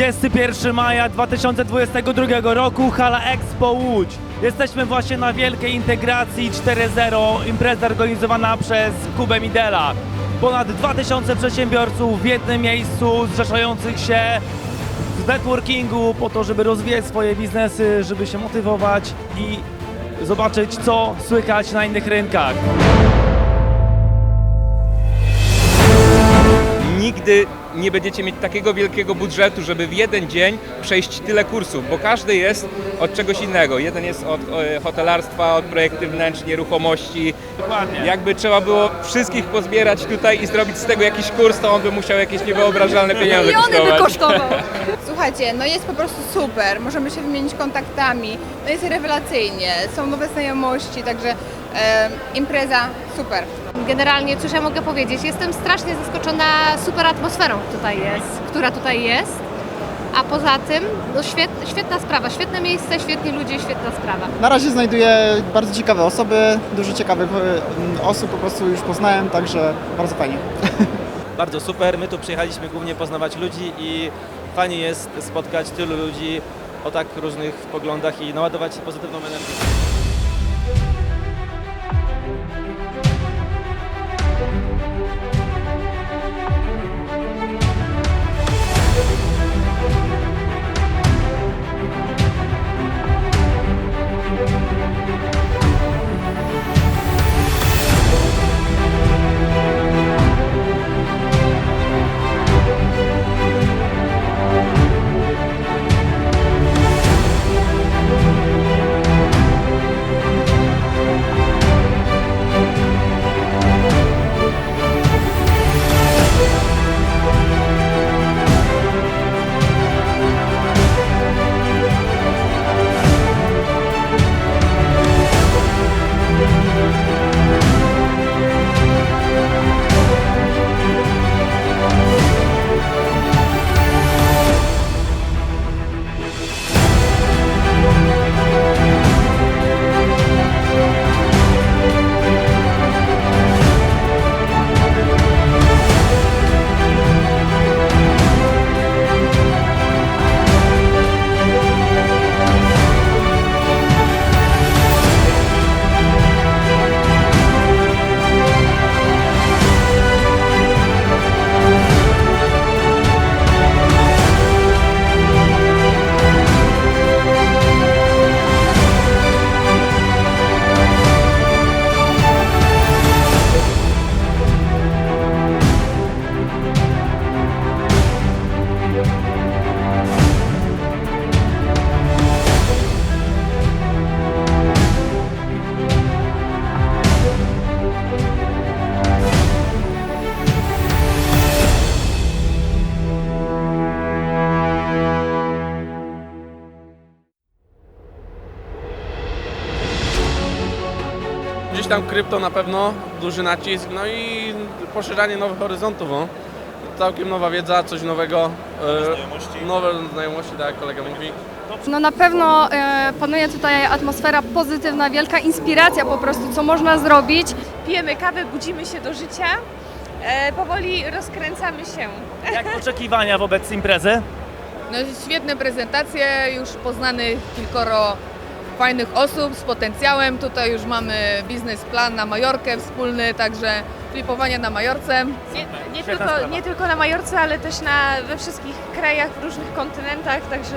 21 maja 2022 roku, Hala Expo Łódź. Jesteśmy właśnie na wielkiej integracji 4.0, impreza organizowana przez Kubę Midela. Ponad 2000 przedsiębiorców w jednym miejscu, zrzeszających się w networkingu po to, żeby rozwijać swoje biznesy, żeby się motywować i zobaczyć, co słychać na innych rynkach. Nigdy nie będziecie mieć takiego wielkiego budżetu, żeby w jeden dzień przejść tyle kursów, bo każdy jest od czegoś innego. Jeden jest od e, hotelarstwa, od projekty wnętrz, nieruchomości. Dokładnie. Jakby trzeba było wszystkich pozbierać tutaj i zrobić z tego jakiś kurs, to on by musiał jakieś niewyobrażalne pieniądze Miliony by kosztować. kosztował. Słuchajcie, no jest po prostu super, możemy się wymienić kontaktami, no jest rewelacyjnie, są nowe znajomości, także e, impreza super. Generalnie, cóż ja mogę powiedzieć, jestem strasznie zaskoczona super atmosferą tutaj jest, która tutaj jest. A poza tym, no świet, świetna sprawa, świetne miejsce, świetni ludzie, świetna sprawa. Na razie znajduję bardzo ciekawe osoby, dużo ciekawych e, osób po prostu już poznałem, także bardzo fajnie. bardzo super. My tu przyjechaliśmy głównie poznawać ludzi i fajnie jest spotkać tylu ludzi o tak różnych poglądach i naładować się pozytywną energią. Tam krypto na pewno, duży nacisk, no i poszerzanie nowych horyzontów. No. Całkiem nowa wiedza, coś nowego. e, Nowe znajomości, tak jak kolega mówi. No na pewno e, panuje tutaj atmosfera pozytywna, wielka inspiracja po prostu, co można zrobić. pijemy kawę, budzimy się do życia, e, powoli rozkręcamy się. Jak oczekiwania wobec imprezy? No świetne prezentacje, już poznanych kilkoro fajnych osób z potencjałem, tutaj już mamy biznesplan na Majorkę wspólny, także flipowanie na Majorce. Nie, nie, Świetna tylko, sprawa. nie tylko na Majorce, ale też na, we wszystkich krajach, w różnych kontynentach, także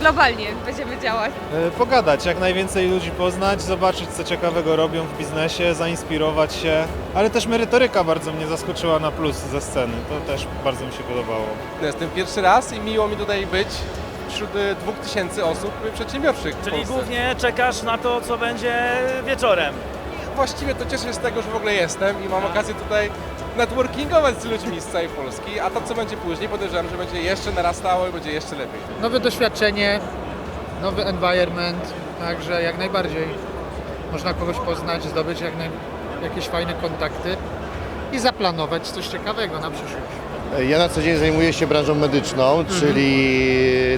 globalnie będziemy działać. E, pogadać, jak najwięcej ludzi poznać, zobaczyć co ciekawego robią w biznesie, zainspirować się, ale też merytoryka bardzo mnie zaskoczyła na plus ze sceny, to też bardzo mi się podobało. Jestem pierwszy raz i miło mi tutaj być wśród e, dwóch tysięcy osób przedsiębiorczych w Czyli głównie czekasz na to, co będzie wieczorem. Właściwie to cieszę się z tego, że w ogóle jestem i mam okazję tutaj networkingować z ludźmi z całej Polski, a to co będzie później podejrzewam, że będzie jeszcze narastało i będzie jeszcze lepiej. nowe doświadczenie, nowy environment, także jak najbardziej można kogoś poznać, zdobyć jak naj, jakieś fajne kontakty i zaplanować coś ciekawego na przyszłość. Ja na co dzień zajmuję się branżą medyczną, czyli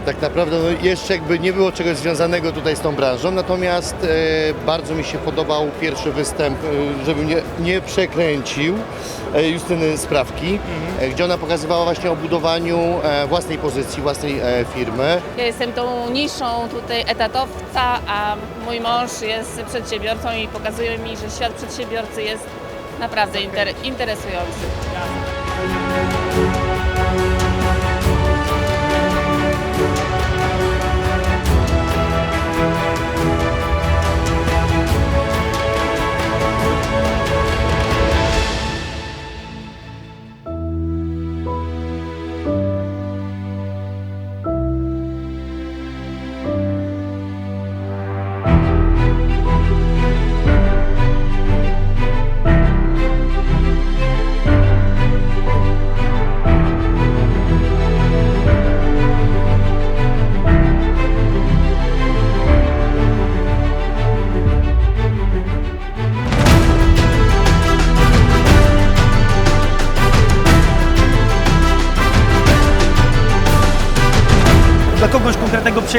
tak naprawdę no, jeszcze jakby nie było czegoś związanego tutaj z tą branżą, natomiast e, bardzo mi się podobał pierwszy występ, e, żebym nie, nie przekręcił, e, Justyny Sprawki, e, gdzie ona pokazywała właśnie o budowaniu e, własnej pozycji, własnej e, firmy. Ja jestem tą niższą tutaj etatowca, a mój mąż jest przedsiębiorcą i pokazuje mi, że świat przedsiębiorcy jest naprawdę inter interesujący.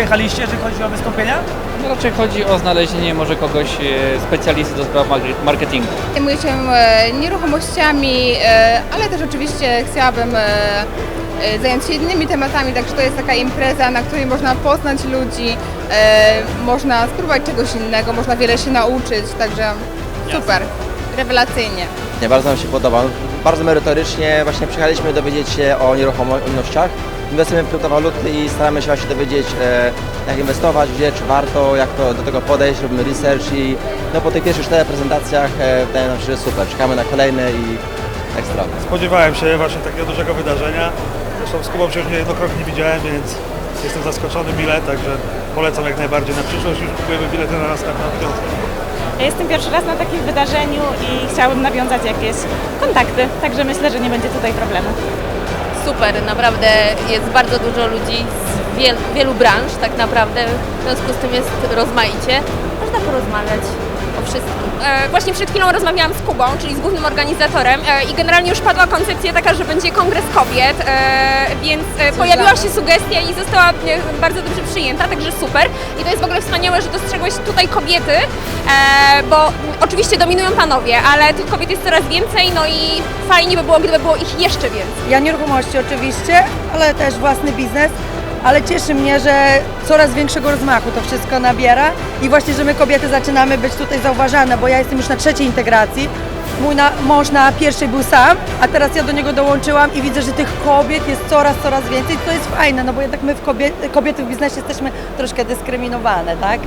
Przyjechaliście, jeżeli chodzi o wystąpienia? No raczej chodzi o znalezienie może kogoś e, specjalisty do spraw mar- marketingu. Zajmuję się e, nieruchomościami, e, ale też oczywiście chciałabym e, e, zająć się innymi tematami, także to jest taka impreza, na której można poznać ludzi, e, można spróbować czegoś innego, można wiele się nauczyć, także super, rewelacyjnie. Nie, bardzo nam się podoba. Bardzo merytorycznie właśnie przyjechaliśmy dowiedzieć się o nieruchomościach. Inwestujemy w kryptowaluty i staramy się właśnie dowiedzieć, e, jak inwestować, gdzie, czy warto, jak to, do tego podejść, robimy research i no, po tych pierwszych czterech prezentacjach e, wydaje nam się, że super. Czekamy na kolejne i ekstra. Spodziewałem się właśnie takiego dużego wydarzenia. Zresztą z Kubą się już niejednokrotnie widziałem, więc jestem zaskoczony mile, także polecam jak najbardziej na przyszłość. Już kupujemy bilety na następną piątkę. Ja jestem pierwszy raz na takim wydarzeniu i chciałabym nawiązać jakieś kontakty, także myślę, że nie będzie tutaj problemu. Super, naprawdę jest bardzo dużo ludzi z wiel, wielu branż tak naprawdę, w związku z tym jest rozmaicie. Można porozmawiać właśnie przed chwilą rozmawiałam z Kubą, czyli z głównym organizatorem e, i generalnie już padła koncepcja taka, że będzie kongres kobiet, e, więc e, pojawiła się sugestia i została e, bardzo dobrze przyjęta, także super. I to jest w ogóle wspaniałe, że dostrzegłeś tutaj kobiety, e, bo oczywiście dominują panowie, ale tych kobiet jest coraz więcej, no i fajnie by było, gdyby było ich jeszcze więcej. Ja nieruchomości oczywiście, ale też własny biznes. Ale cieszy mnie, że coraz większego rozmachu to wszystko nabiera i właśnie, że my kobiety zaczynamy być tutaj zauważane, bo ja jestem już na trzeciej integracji. Mój na, mąż na pierwszej był sam, a teraz ja do niego dołączyłam i widzę, że tych kobiet jest coraz, coraz więcej. To jest fajne, no bo jednak my w kobiet, kobiety w biznesie jesteśmy troszkę dyskryminowane, tak?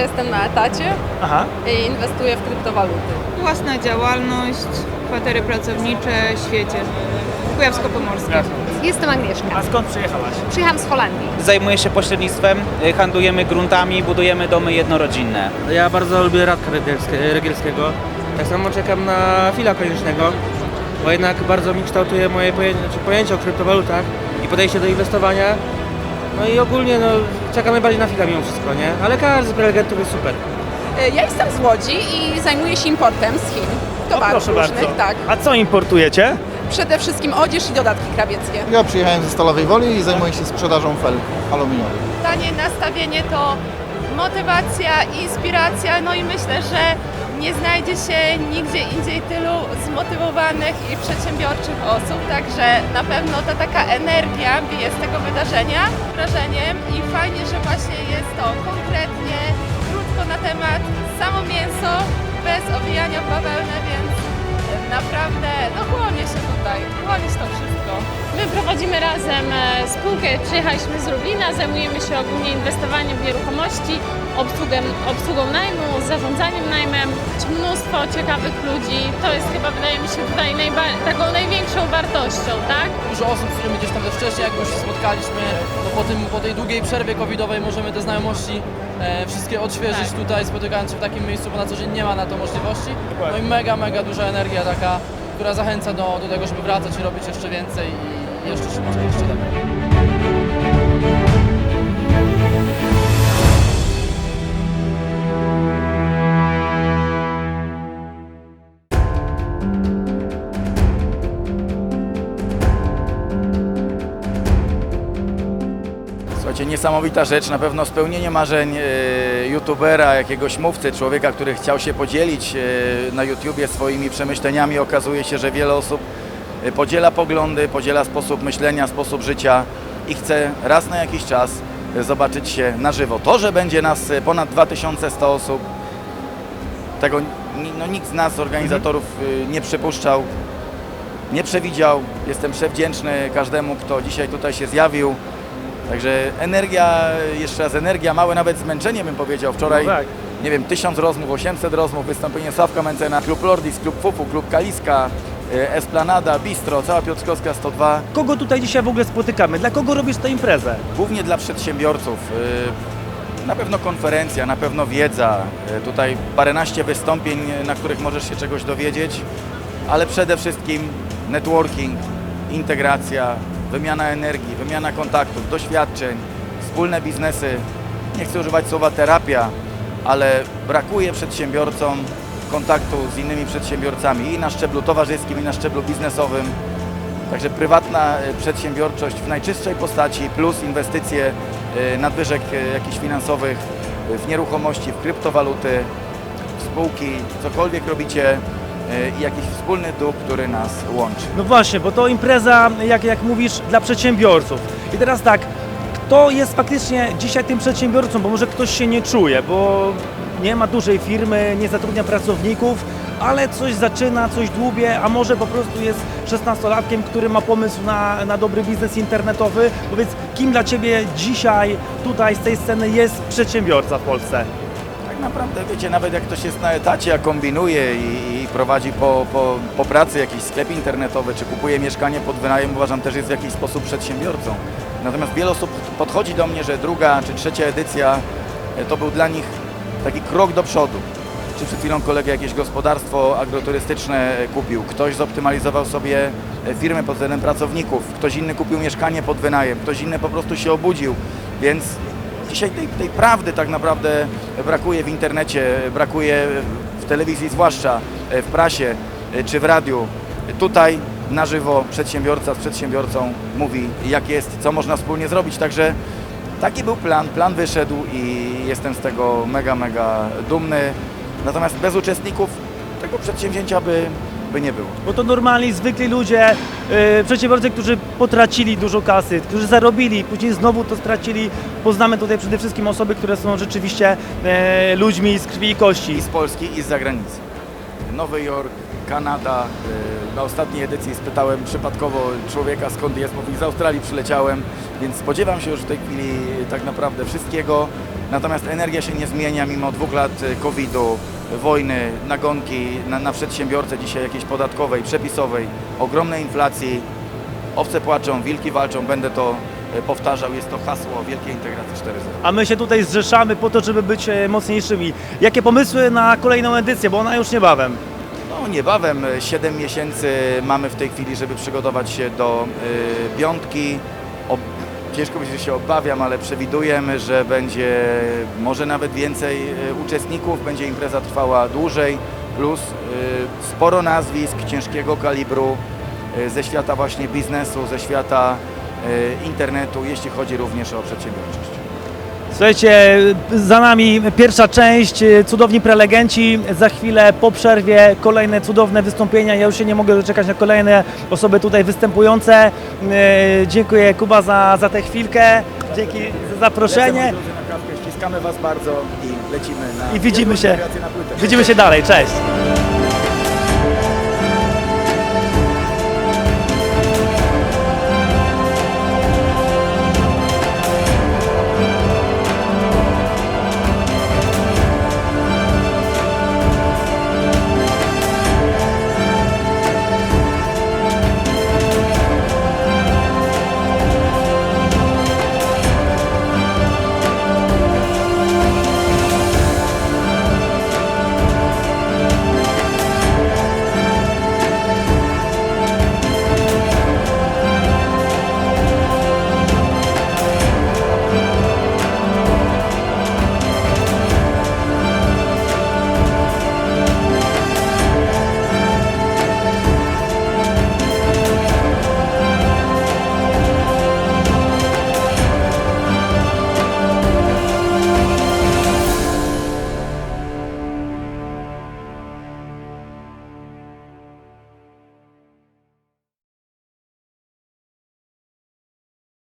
Jestem na etacie Aha. i inwestuję w kryptowaluty. Własna działalność, kwatery pracownicze, świecie. Kujawsko-Pomorskie. Jestem Agnieszka. A skąd przyjechałaś? Przyjechałam z Holandii. Zajmuję się pośrednictwem, y, handlujemy gruntami, budujemy domy jednorodzinne. Ja bardzo lubię Radka Regielskiego. Tak samo czekam na Fila Koniecznego, bo jednak bardzo mi kształtuje moje pojęcie, znaczy pojęcie o kryptowalutach i podejście do inwestowania. No i ogólnie no, czekam najbardziej na Fila mimo wszystko, nie? Ale każdy z prelegentów jest super. Ja jestem z Łodzi i zajmuję się importem z Chin. O, proszę bardzo. tak. A co importujecie? Przede wszystkim odzież i dodatki krawieckie. Ja przyjechałem ze Stalowej Woli i zajmuję się sprzedażą felg aluminiowych. Pytanie, nastawienie to motywacja, inspiracja, no i myślę, że nie znajdzie się nigdzie indziej tylu zmotywowanych i przedsiębiorczych osób, także na pewno ta taka energia bije z tego wydarzenia wrażeniem i fajnie, że właśnie jest to konkretnie, krótko na temat, samo mięso, bez owijania w bawełnę, więc naprawdę no chłonie się tutaj, chłonie się to wszystko. My prowadzimy razem e, spółkę, przyjechaliśmy z Lublina, zajmujemy się ogólnie inwestowaniem w nieruchomości, obsługą, obsługą najmu, zarządzaniem najmem, mnóstwo ciekawych ludzi. To jest chyba, wydaje mi się, tutaj najba- taką największą wartością, tak? Dużo osób, z którymi gdzieś tam też wcześniej jak już się spotkaliśmy, no po, tym, po tej długiej przerwie covidowej możemy te znajomości e, wszystkie odświeżyć Tak. tutaj, spotykając się w takim miejscu, bo na co dzień nie ma na to możliwości. No i mega, mega duża energia taka, która zachęca do, do tego, żeby wracać i robić jeszcze więcej i jeszcze szybciej, jeszcze lepiej. Słuchajcie, niesamowita rzecz, na pewno spełnienie marzeń e, youtubera, jakiegoś mówcy, człowieka, który chciał się podzielić e, na YouTubie swoimi przemyśleniami. Okazuje się, że wiele osób podziela poglądy, podziela sposób myślenia, sposób życia i chce raz na jakiś czas e, zobaczyć się na żywo. To, że będzie nas e, ponad 2100 osób, tego no, nikt z nas, organizatorów, e, nie przypuszczał, nie przewidział. Jestem przewdzięczny każdemu, kto dzisiaj tutaj się zjawił. Także energia, jeszcze raz energia, małe nawet zmęczenie bym powiedział. Wczoraj, No tak. nie wiem, 1000 rozmów, 800 rozmów, wystąpienie Sławka Mencena, Klub Lordis, Klub Fufu, Klub Kaliska, Esplanada, Bistro, cała Piotrkowska 102. Kogo tutaj dzisiaj w ogóle spotykamy? Dla kogo robisz tę imprezę? Głównie dla przedsiębiorców. y, Na pewno konferencja, na pewno wiedza. y, Tutaj paręnaście wystąpień, na których możesz się czegoś dowiedzieć, ale przede wszystkim networking, integracja, wymiana energii, wymiana kontaktów, doświadczeń, wspólne biznesy. Nie chcę używać słowa terapia, ale brakuje przedsiębiorcom kontaktu z innymi przedsiębiorcami i na szczeblu towarzyskim, i na szczeblu biznesowym. Także prywatna e, przedsiębiorczość w najczystszej postaci plus inwestycje e, nadwyżek e, jakichś finansowych w nieruchomości, w kryptowaluty, w spółki, cokolwiek robicie i jakiś wspólny duch, który nas łączy. No właśnie, bo to impreza, jak, jak mówisz, dla przedsiębiorców. I teraz tak, kto jest faktycznie dzisiaj tym przedsiębiorcą, bo może ktoś się nie czuje, bo nie ma dużej firmy, nie zatrudnia pracowników, ale coś zaczyna, coś dłubie, a może po prostu jest 16-latkiem, który ma pomysł na, na dobry biznes internetowy. Powiedz, kim dla Ciebie dzisiaj tutaj z tej sceny jest przedsiębiorca w Polsce? Naprawdę, wiecie, nawet jak ktoś jest na etacie, a kombinuje i, i prowadzi po, po, po pracy jakiś sklep internetowy, czy kupuje mieszkanie pod wynajem, uważam też jest w jakiś sposób przedsiębiorcą. Natomiast wiele osób podchodzi do mnie, że druga czy trzecia edycja e, to był dla nich taki krok do przodu. Czy przed chwilą kolega jakieś gospodarstwo agroturystyczne e, kupił, ktoś zoptymalizował sobie e, firmę pod względem pracowników, ktoś inny kupił mieszkanie pod wynajem, ktoś inny po prostu się obudził, więc Dzisiaj tej, tej prawdy tak naprawdę brakuje w internecie, brakuje w telewizji zwłaszcza, w prasie czy w radiu. Tutaj na żywo przedsiębiorca z przedsiębiorcą mówi jak jest, co można wspólnie zrobić. Także taki był plan, plan wyszedł i jestem z tego mega, mega dumny. Natomiast bez uczestników tego przedsięwzięcia by, by nie było. Bo to normalni, zwykli ludzie, yy, przedsiębiorcy, którzy potracili dużo kasy, którzy zarobili, później znowu to stracili. Poznamy tutaj przede wszystkim osoby, które są rzeczywiście e, ludźmi z krwi i kości. I z Polski, i z zagranicy. Nowy Jork, Kanada. y, Na ostatniej edycji spytałem przypadkowo człowieka skąd jest, mówi z Australii przyleciałem, więc spodziewam się już w tej chwili tak naprawdę wszystkiego. Natomiast energia się nie zmienia mimo dwóch lat COVID-u, wojny, nagonki na, na przedsiębiorcę dzisiaj jakiejś podatkowej, przepisowej, ogromnej inflacji. Owce płaczą, wilki walczą, będę to y, powtarzał, jest to hasło Wielkiej Integracji 4.0. A my się tutaj zrzeszamy po to, żeby być e, mocniejszymi. Jakie pomysły na kolejną edycję, bo ona już niebawem? No, niebawem, 7 miesięcy mamy w tej chwili, żeby przygotować się do y, piątki. O, ciężko powiedzieć, że się obawiam, ale przewidujemy, że będzie może nawet więcej y, uczestników, będzie impreza trwała dłużej, plus y, sporo nazwisk ciężkiego kalibru y, ze świata właśnie biznesu, ze świata internetu, jeśli chodzi również o przedsiębiorczość. Słuchajcie, za nami pierwsza część, e, cudowni prelegenci. Za chwilę po przerwie kolejne cudowne wystąpienia. Ja już się nie mogę doczekać na kolejne osoby tutaj występujące. E, Dziękuję Kuba za, za tę chwilkę. Dzięki za zaproszenie. Ściskamy Was bardzo i lecimy na I widzimy się, widzimy się dalej. Cześć.